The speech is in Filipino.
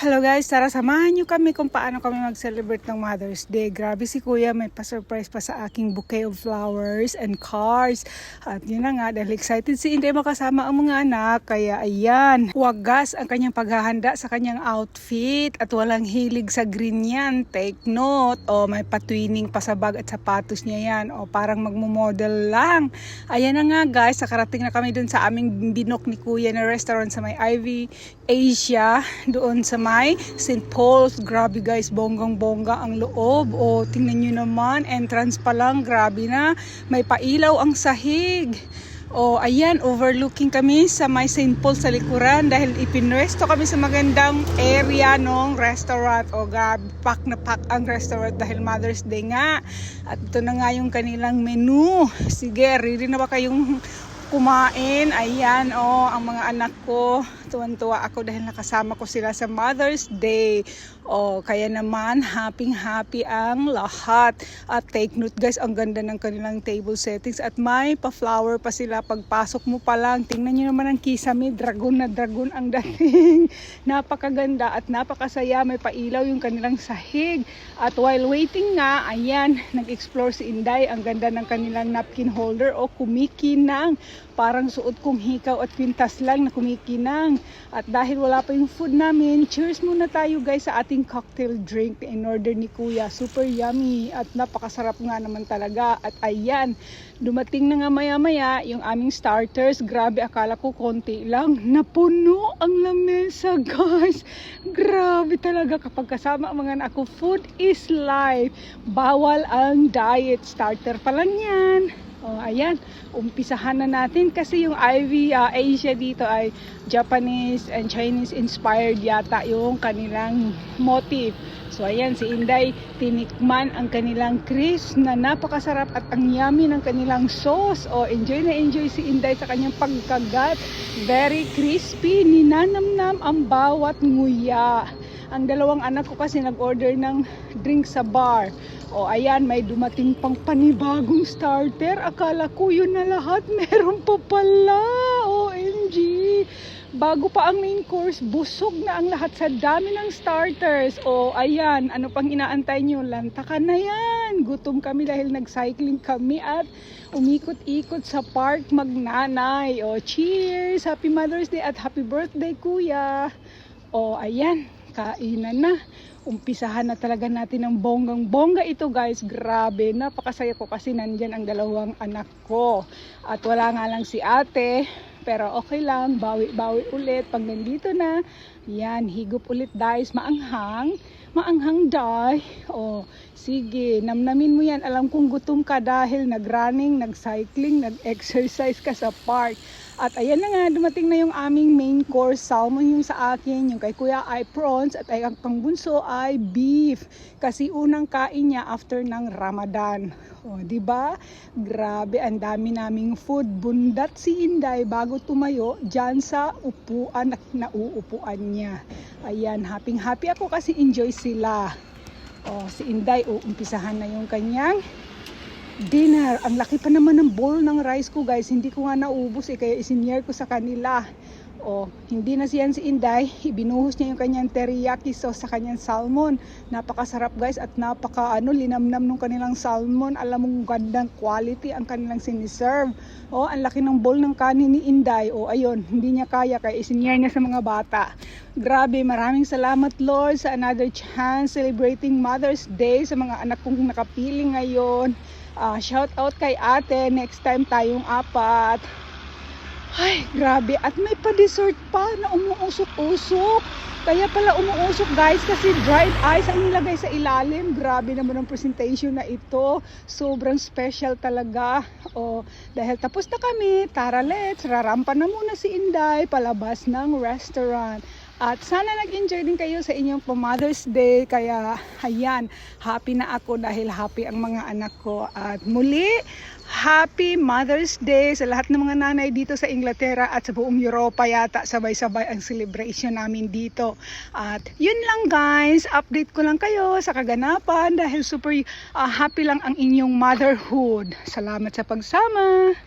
Hello guys, tara samahan nyo kami kung paano kami mag-celebrate ng Mother's Day. Grabe si Kuya, may pa-surprise pa sa aking bouquet of flowers and cards. At yun na nga, dahil excited si Inday makasama ang mga anak. Kaya ayan, wagas ang kanyang paghahanda sa kanyang outfit at walang hilig sa green yan. Take note. O may patwining pa sa bag at sapatos niya yan. O parang magmumodel lang. Ayan na nga guys, nakarating na kami dun sa aming binok ni Kuya na restaurant sa may Ivy Asia. Doon sa may St. Paul's. Grabe guys, bonggang-bongga ang loob. O, tingnan nyo naman, entrance pa lang, grabe na. May pailaw ang sahig. O, ayan, overlooking kami sa may St. Paul sa likuran dahil ipinwesto kami sa magandang area ng restaurant. O, grabe, pack na pack ang restaurant dahil Mother's Day nga. At ito na nga yung kanilang menu. Sige, ready na ba kayong kumain? Ayan, o, ang mga anak ko. Tuwan-tuwa ako dahil nakasama ko sila sa Mother's Day. O, kaya naman, happy-happy ang lahat. At take note guys, ang ganda ng kanilang table settings. At may pa-flower pa sila. Pagpasok mo pa lang, tingnan nyo naman ang kisame. Dragon na dragon ang dating. Napakaganda at napakasaya. May pailaw yung kanilang sahig. At while waiting nga, ayan, nag-explore si Inday. Ang ganda ng kanilang napkin holder o kumikinang. Parang suot kong hikaw at pintas lang na kumikinang. At dahil wala pa yung food namin, cheers muna tayo guys sa ating cocktail drink in order ni Kuya. Super yummy at napakasarap nga naman talaga. At ayan, dumating na nga maya maya yung aming starters. Grabe, akala ko konti lang. Napuno ang lamesa guys. Grabe talaga kapag kasama mga anak ko. Food is life. Bawal ang diet. Starter pa lang yan. Oh, ayan, umpisahan na natin kasi yung Ivy uh, Asia dito ay Japanese and Chinese inspired yata yung kanilang motif. So ayan, si Inday tinikman ang kanilang crisp na napakasarap at ang yummy ng kanilang sauce. O enjoy na enjoy si Inday sa kanyang pagkagat. Very crispy, ninanamnam ang bawat nguya. Ang dalawang anak ko kasi nag-order ng drink sa bar. O ayan, may dumating pang panibagong starter. Akala ko yun na lahat. Meron pa pala. OMG. Bago pa ang main course, busog na ang lahat sa dami ng starters. O ayan, ano pang inaantay nyo? Lantakan na yan. Gutom kami dahil nag-cycling kami at umikot-ikot sa park magnanay. O cheers! Happy Mother's Day at happy birthday kuya! O ayan, kainan na. Umpisahan na talaga natin ng bonggang bongga ito guys. Grabe, napakasaya ko kasi nandyan ang dalawang anak ko. At wala nga lang si ate. Pero okay lang, bawi-bawi ulit. Pag nandito na, yan, higop ulit guys. Maanghang, maanghang day. O, sige, namnamin mo yan. Alam kong gutom ka dahil nag-running, nag-cycling, nag-exercise ka sa park. At ayan na nga, dumating na yung aming main course. Salmon yung sa akin, yung kay kuya ay prawns, at ay ang pangbunso ay beef. Kasi unang kain niya after ng Ramadan. O, di ba? Grabe, ang dami naming food. Bundat si Inday bago tumayo dyan sa upuan at nauupuan niya. Ayan, happy happy ako kasi enjoy sila. O, si Inday, uumpisahan na yung kanyang dinner. Ang laki pa naman ng bowl ng rice ko guys. Hindi ko nga naubos eh. Kaya isinyer ko sa kanila. O, hindi na siyan si Inday. Ibinuhos niya yung kanyang teriyaki sauce sa kanyang salmon. Napakasarap guys at napaka ano, linamnam ng kanilang salmon. Alam mong gandang quality ang kanilang siniserve. O, ang laki ng bowl ng kanin ni Inday. O, ayun, hindi niya kaya kaya isinyer niya sa mga bata. Grabe, maraming salamat Lord sa another chance celebrating Mother's Day sa mga anak kong nakapili ngayon. Uh, shout out kay ate, next time tayong apat. Ay, grabe. At may pa-dessert pa na umuusok-usok. Kaya pala umuusok guys kasi dried ice ang nilagay sa ilalim. Grabe naman ang presentation na ito. Sobrang special talaga. O, dahil tapos na kami, tara let's, rarampa na muna si Inday palabas ng restaurant. At sana nag-enjoy din kayo sa inyong Mother's Day. Kaya, ayan, happy na ako dahil happy ang mga anak ko. At muli, Happy Mother's Day sa lahat ng mga nanay dito sa Inglaterra at sa buong Europa yata sabay-sabay ang celebration namin dito. At yun lang guys, update ko lang kayo sa kaganapan dahil super uh, happy lang ang inyong motherhood. Salamat sa pagsama.